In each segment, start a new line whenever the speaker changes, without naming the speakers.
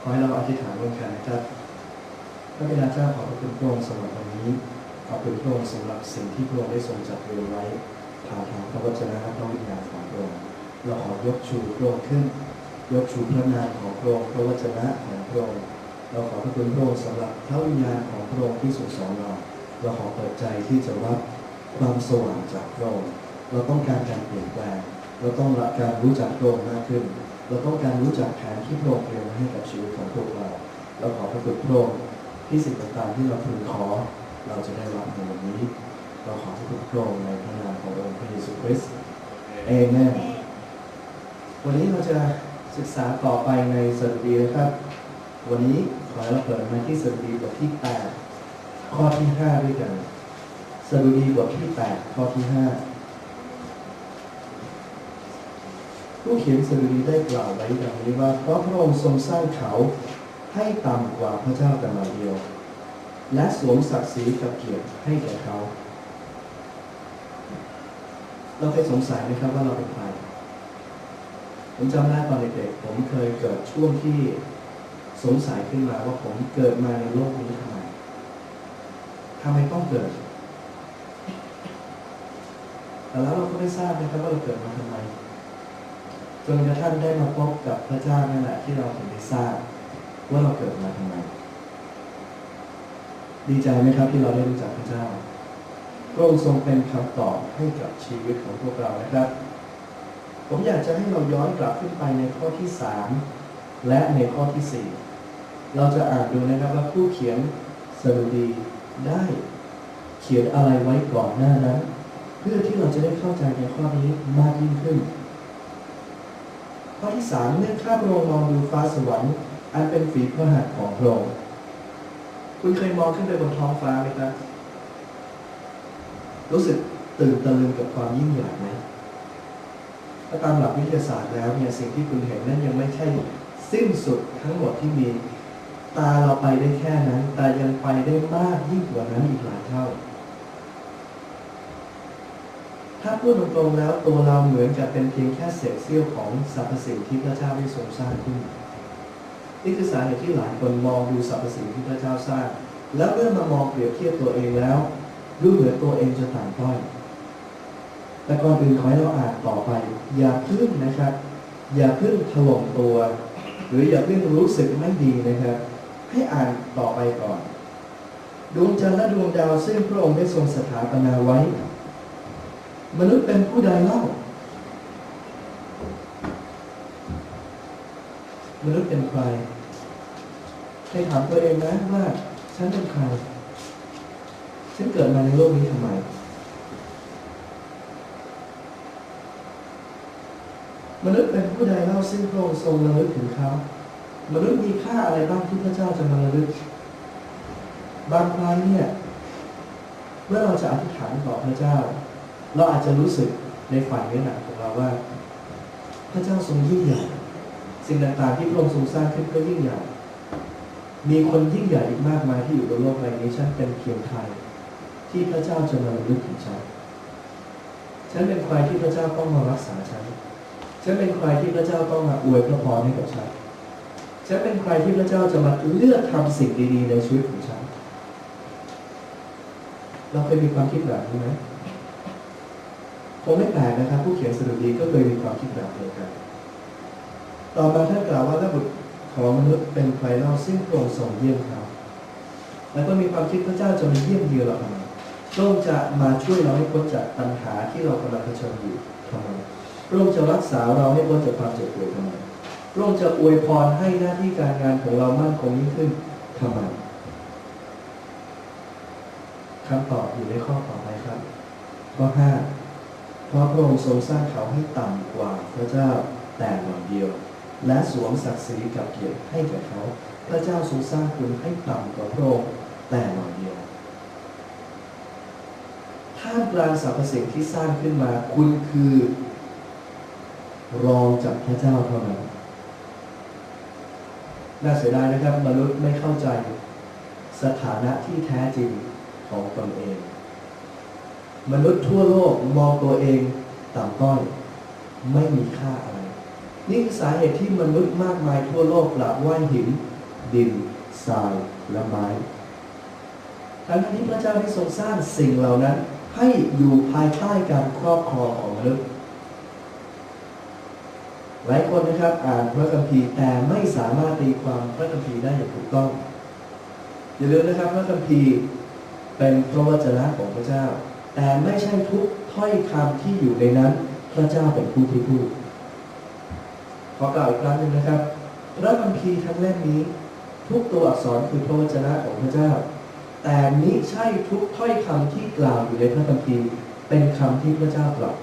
ขอให้เราอธิษฐานร่วมกันนะครับพระบิดาเจ้าขอบพระคุณพระองค์สำหรับวันนี้ ขอบคุณพระองค์สำหรับสิ่งที่พระองค์ได้ทรงจัดเตรียมไว้ผ่านทางพระวจนะและพระวิญญาณของพระองค์เราขอยกชูพระองค์ขึ้น ยกชูพระนามของพระองค์พระวจนะของพระองค์เราขอบพระคุณพระองค์สำหรับพระวิญญาณของพระองค์ที่ทรงสอนเราเราขอเปิดใจที่จะรับความสว่างจากพระองค์เราต้องการการเปลี่ยนแปลง เราต้องรับการรู้จักพระองค์มากขึ้น เราต้องการรู้จักแผนที่พระองค์เตรียมไว้ให้กับชีวิตของพวกเรา เราขอพระคุณพระองค์ที่สิ่งต่างๆที่เราพึงขอ เราจะได้รับในวันนี้ เราขอพระคุณพระองค์ในพระนามขององค์พระเยซูคริสต์เอเมนวันนี้เราจะศึกษาต่อไปในสดุดีนะครับ วันนี้ขอให้เราเปิดมาที่สดุดีบทที่ 8 ข้อที่ 5 ด้วยกันสดุดีบทที่ 8 ข้อที่ 5 ผู้เขียนสดุดีได้กล่าวไว้ดังนี้ว่า เพราะพระองค์ทรงสร้างเขาให้ต่ำกว่าพระเจ้าแต่มาเดียว และสวมศักดิ์ศรีกับเกียรติให้แก่เขา เราเคยสงสัยไหมครับว่าเราเป็นใครผมจำได้ตอนเด็กๆผมเคยเกิดช่วงที่สงสัยขึ้นมาว่าผมเกิดมาในโลกนี้ทำไมทำไมต้องเกิด แต่แล้วเราก็ไม่ทราบนะครับว่าเราเกิดมาทำไม จนกระทั่งได้มาพบกับพระเจ้านั่นแหละที่เราถึงได้ทราบว่าเราเกิดมาทำไม ดีใจไหมครับที่เราได้รู้จักพระเจ้าพระองค์ทรงเป็นคำตอบให้กับชีวิตของพวกเรานะครับ ผมอยากจะให้เราย้อนกลับขึ้นไปในข้อที่3และในข้อที่4เราจะอ่านดูนะครับว่าผู้เขียนสดุดีได้เขียนอะไรไว้ก่อนหน้านั้น เพื่อที่เราจะได้เข้าใจในข้อนี้มากยิ่งขึ้น ข้อที่3เมื่อข้าพระองค์มองดูฟ้าสวรรค์อันเป็นฝีพระหัตถ์ของพระองค์คุณเคยมองขึ้นไปบนท้องฟ้าไหมครับ รู้สึกตื่นตะลึงกับความยิ่งใหญ่ไหมถ้าตามหลักวิทยาศาสตร์แล้วเนี่ยสิ่งที่คุณเห็นนั้นยังไม่ใช่สิ้นสุดทั้งหมดที่มี ตาเราไปได้แค่นั้น แต่ยังไปได้มากยิ่งกว่านั้นอีกหลายเท่า ถ้าพูดตรงๆแล้วตัวเราเหมือนกับเป็นเพียงแค่เศษเสี้ยวของสรรพสิ่งที่พระเจ้าได้ทรงสร้างขึ้นนี่คือสาเหตุที่หลายคนมองดูสรรพสิ่งที่พระเจ้าสร้าง แล้วเมื่อมามองเปรียบเทียบตัวเองแล้วดูเหมือนตัวเองจะต่ำต้อย แต่ก่อนอื่นขอให้เราอ่านต่อไป อย่าพึ่งนะครับ อย่าพึ่งถล่มตัว หรืออย่าพึ่งรู้สึกไม่ดีนะครับ ให้อ่านต่อไปก่อน ดวงจันทร์และดวงดาวซึ่งพระองค์ได้ทรงสถาปนาไว้ มนุษย์เป็นผู้ใดเล่ามนุษย์เป็นใครให้ถามตัวเองนะว่าฉันเป็นใคร ฉันเกิดมาในโลกนี้ทำไม มนุษย์เป็นผู้ใดเล่าซึ่งพระองค์ทรงระลึกถึงเขามนุษย์มีค่าอะไรบ้างที่พระเจ้าจะมาระลึก บางครั้งเนี่ย เมื่อเราจะอธิษฐานต่อพระเจ้า เราอาจจะรู้สึกในฝ่ายเนื้อหนังของเราว่า พระเจ้าทรงยิ่งใหญ่สิ่งต่างๆที่พระองค์ทรงสร้างขึ้นก็ยิ่งใหญ่มีคนยิ่งใหญ่อีกมากมายที่อยู่บนโลกใบนี้ฉันเป็นเพียงใครที่พระเจ้าจะมาระลึกถึงฉันฉันเป็นใครที่พระเจ้าต้องมารักษาฉันฉันเป็นใครที่พระเจ้าต้องมาอวยพระพรให้กับฉันฉันเป็นใครที่พระเจ้าจะมาเลือกทำสิ่งดีๆในชีวิตของฉัน เราเคยมีความคิดแบบนี้ไหม งไม่แปลกนะครับผู้เขียนสดุดีก็เคยมีความคิดแบบเดียวกัน ต่อมาท่านกล่าวว่าถ้าบุของมนุษย์เป็นใครเล่าซึ่งพระองค์ทรงเยี่ยมเขาแล้วก็มีความคิดพระเจ้าจะมาเยี่ยมเยือนเราทำไมพระองค์จะมาช่วยเราให้พ้นจากปัญหาที่เรากำลังเผชิญอยู่ทำไมพระองค์จะรักษาเราให้พ้นจากความเจ็บป่วยทำไมพระองค์จะอวยพรให้หน้าที่การงานของเรามั่นคงยิ่งขึ้นทำไมคำตอบอยู่ในข้อต่อไปครับข้อห้า เพราะพระองค์ทรงสร้างเขาให้ต่ำกว่าพระเจ้าแต่หน่อยเดียว และสวมศักดิ์ศรีกับเกียรติให้แก่เขา พระเจ้าทรงสร้างคุณให้ต่ำกว่าพระองค์แต่หน่อยเดียวท่ามกลางสรรพสิ่งที่สร้างขึ้นมา คุณคือ รองจากพระเจ้าเท่านั้นน่าเสียดายนะครับมนุษย์ไม่เข้าใจสถานะที่แท้จริงของตนเอง มนุษย์ทั่วโลกมองตัวเองต่ำต้อย ไม่มีค่าอะไร นี่คือสาเหตุที่มนุษย์มากมายทั่วโลกกราบไหว้หิน ดินทรายและไม้ทั้งที่พระเจ้าได้ทรงสร้างสิ่งเหล่านั้น ให้อยู่ภายใต้การครอบครองของมนุษย์หลายคนนะครับอ่านพระคัมภีร์แต่ไม่สามารถตีความพระคัมภีร์ได้อย่างถูกต้อง อย่าลืมนะครับพระคัมภีร์เป็นพระวจนะของพระเจ้า แต่ไม่ใช่ทุกถ้อยคำที่อยู่ในนั้น พระเจ้าเป็นผู้ที่พูดขอกล่าวอีกครั้งหนึ่งนะครับ พระคัมภีร์ทั้งเล่มนี้ ทุกตัวอักษรคือพระวจนะของพระเจ้า แต่มิใช่ทุกถ้อยคำที่กล่าวอยู่ในพระคัมภีร์เป็นคำที่พระเจ้ากล่าว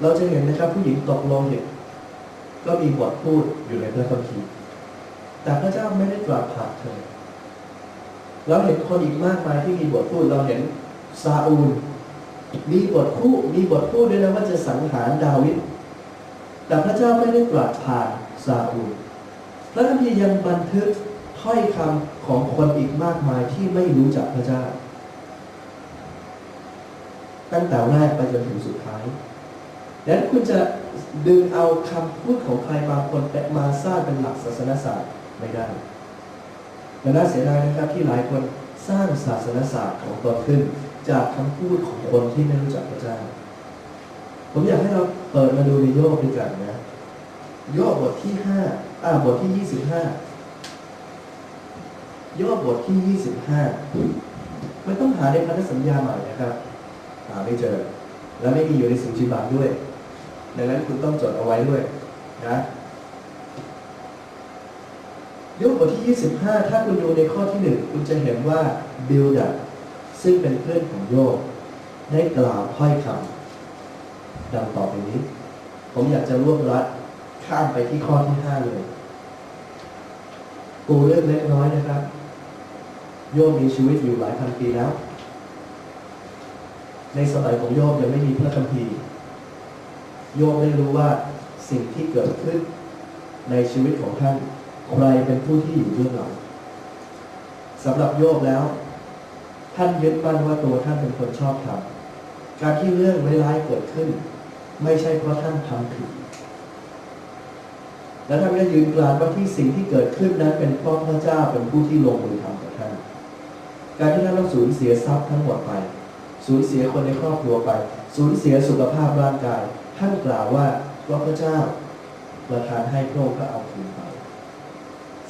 เราจะเห็นนะครับผู้หญิงตกโลหิตก็มีบทพูดอยู่ในพระคัมภีร์แต่พระเจ้าไม่ได้ตรัสผ่านเธอ เราเห็นคนอีกมากมายที่มีบทพูดเราเห็นซาอูลมีบทพูดมีบทพูดด้วยนะว่าจะสังหารดาวิดแต่พระเจ้าไม่ได้ตรัสผ่านซาอูลพระคัมภีร์ยังบันทึกถ้อยคำของคนอีกมากมายที่ไม่รู้จักพระเจ้า ตั้งแต่แรกไปจนถึงสุดท้ายดังนั้นคุณจะดึงเอาคำพูดของใครบางคนมาสร้างเป็นหลักศาสนศาสตร์ไม่ได้ แต่น่าเสียดายนะครับที่หลายคนสร้างศาสนศาสตร์ของตนขึ้น จากคำพูดของคนที่ไม่รู้จักพระเจ้า ผมอยากให้เราเปิดมาดูในโยบด้วยกันนะโยบบทที่ห้าอ่าบทที่ยี่สิบห้าโยบบทที่ยี่สิบห้าไม่ต้องหาในพันธสัญญาใหม่นะครับ หาไม่เจอ และไม่มีอยู่ในสุจิบัตด้วยดังนั้นคุณต้องจดเอาไว้ด้วยนะ โยบบทที่ 25 ถ้าคุณดูในข้อที่ 1 คุณจะเห็นว่าบิลดัซึ่งเป็นเพื่อนของโยบได้กล่าวถ้อยคำดังต่อไปนี้ ผมอยากจะรวบรัดข้ามไปที่ข้อที่ 5 เลยปูเรื่องเล็กน้อยนะครับ โยบมีชีวิตอยู่หลายพันปีแล้ว ในสมัยของโยบยังไม่มีพระคัมภีร์ โยบไม่รู้ว่าสิ่งที่เกิดขึ้นในชีวิตของท่าน ใครเป็นผู้ที่อยู่เบื้องหลังสำหรับโยบแล้ว ท่านยึดมั่นว่าตัวท่านเป็นคนชอบทำการที่เรื่องร้ายเกิดขึ้น ไม่ใช่เพราะท่านทำผิดและท่านก็ยืนกรานว่าที่สิ่งที่เกิดขึ้นนั้นเป็นเพราะพระเจ้าเป็นผู้ที่ลงมือทำกับท่าน การที่ท่านต้องสูญเสียทรัพย์ทั้งหมดไป สูญเสียคนในครอบครัวไป สูญเสียสุขภาพร่างกาย ท่านกล่าวว่าเพราะพระเจ้าประทานให้พระองค์ก็เอาคืนไป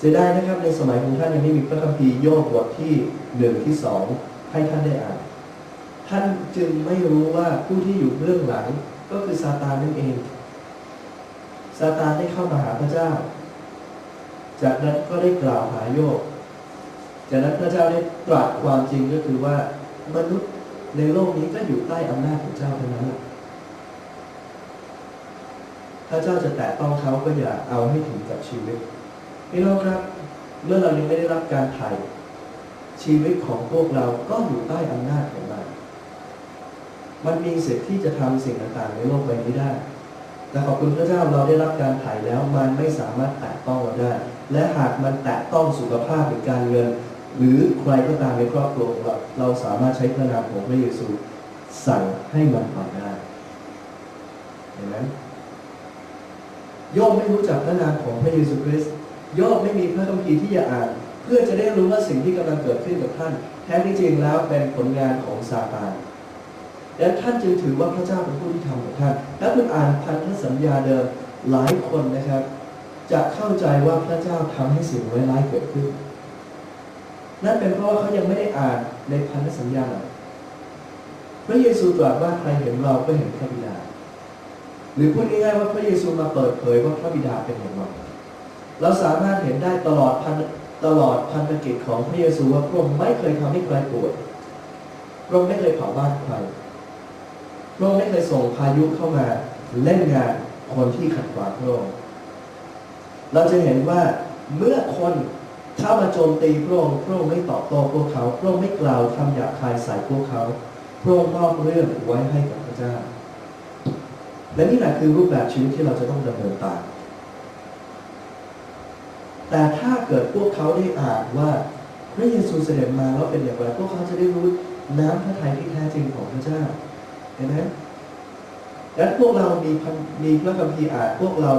เสียดายนะครับในสมัยของท่านยังไม่มีพระคัมภีร์โยบบทที่หนึ่งที่สองให้ท่านได้อ่าน ท่านจึงไม่รู้ว่าผู้ที่อยู่เบื้องหลังก็คือซาตานนั่นเอง ซาตานได้เข้ามาหาพระเจ้า จากนั้นก็ได้กล่าวหาโยบจากนั้นพระเจ้าได้ตรัสความจริงก็คือว่ามนุษย์ในโลกนี้ก็อยู่ใต้อำนาจของเจ้าเท่านั้นแหละถ้าเจ้าจะแตะต้องเขาก็อย่าเอาให้ถึงกับชีวิต พี่น้องครับ เมื่อเรายังไม่ได้รับการไถ่ชีวิตของพวกเราก็อยู่ใต้อำนาจของมันมันมีสิทธิ์ที่จะทำสิ่งต่างๆในโลกใบนี้ได้แต่ขอบคุณพระเจ้าเราได้รับการไถ่แล้วมันไม่สามารถแตะต้องเราได้ และหากมันแตะต้องสุขภาพหรือการเงิน หรือใครก็ตามในครอบครัวของเราเราสามารถใช้พระนามของพระเยซูสั่งให้มันผ่านได้เห็นไหมโยมไม่รู้จักพระนามของพระเยซูคริสต์ ยมไม่มีพระคัมภีร์ที่จะอ่าน เพื่อจะได้รู้ว่าสิ่งที่กำลังเกิดขึ้นกับท่าน แท้ที่จริงแล้วเป็นผลงานของซาตานและท่านจึงถือว่าพระเจ้าเป็นผู้ที่ทำกับท่านและคุณอ่านพันธสัญญาเดิมหลายคนนะครับ จะเข้าใจว่าพระเจ้าทำให้สิ่งร้ายเกิดขึ้น นั่นเป็นเพราะว่าเขายังไม่ได้อ่านในพันธสัญญาพระเยซูตรัสว่าใครเห็นเราก็เห็นพระบิดา หรือพูดง่ายๆว่าพระเยซูมาเปิดเผยว่าพระบิดาเป็นอย่างไร เราสามารถเห็นได้ตลอดพันตลอดพันธกิจของพระเยซูว่าพระองค์ไม่เคยทำให้ใครป่วยพระองค์ไม่เคยเผาบ้านใครพระองค์ไม่เคยส่งพายุเข้ามาเล่นงานคนที่ขัดขวางพระองค์เราจะเห็นว่าเมื่อคนเข้ามาโจมตีพระองค์พระองค์ไม่ตอบโต้พวกเขาพระองค์ไม่กล่าวคำหยาบคายใส่พวกเขาพระองค์มอบเรื่องไว้ให้กับพระเจ้า และนี่แหละคือรูปแบบชีวิตที่เราจะต้องดำเนินตาม แต่ถ้าเกิดพวกเขาได้อ่านว่า พระเยซูเสด็จมาแล้วเป็นอย่างไรพวกเขาจะได้รู้น้ำพระทัยที่แท้จริงของพระเจ้า เห็นไหม
และพวกเรามีมีพระคัมภีร์อ่านพวกเรา